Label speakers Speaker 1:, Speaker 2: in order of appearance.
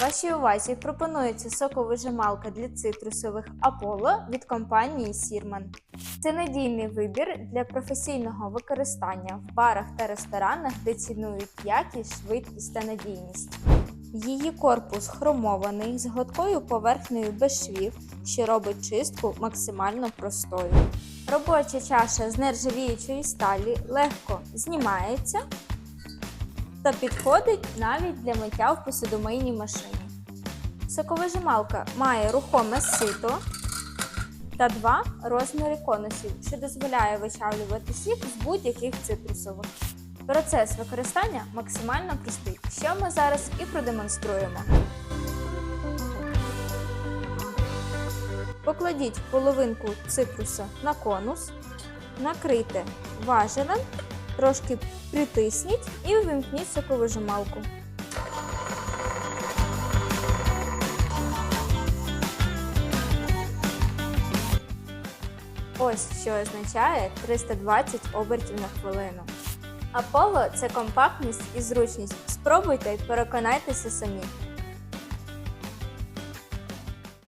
Speaker 1: Вашій увазі пропонується соковижималка для цитрусових Apollo від компанії Sirman. Це надійний вибір для професійного використання в барах та ресторанах, де цінують якість, швидкість та надійність. Її корпус хромований з гладкою поверхнею без швів, що робить чистку максимально простою. Робоча чаша з нержавіючої сталі легко знімається та підходить навіть для миття в посудомийній машині. Соковижималка має рухоме сито та два розміри конусів, що дозволяє вичавлювати сік з будь-яких цитрусових. Процес використання максимально простий, що ми зараз і продемонструємо. Покладіть половинку цитруса на конус, накрийте важелем, трошки притисніть і увімкніть соковижималку. Ось що означає 320 обертів на хвилину. Apollo – це компактність і зручність. Спробуйте і переконайтеся самі.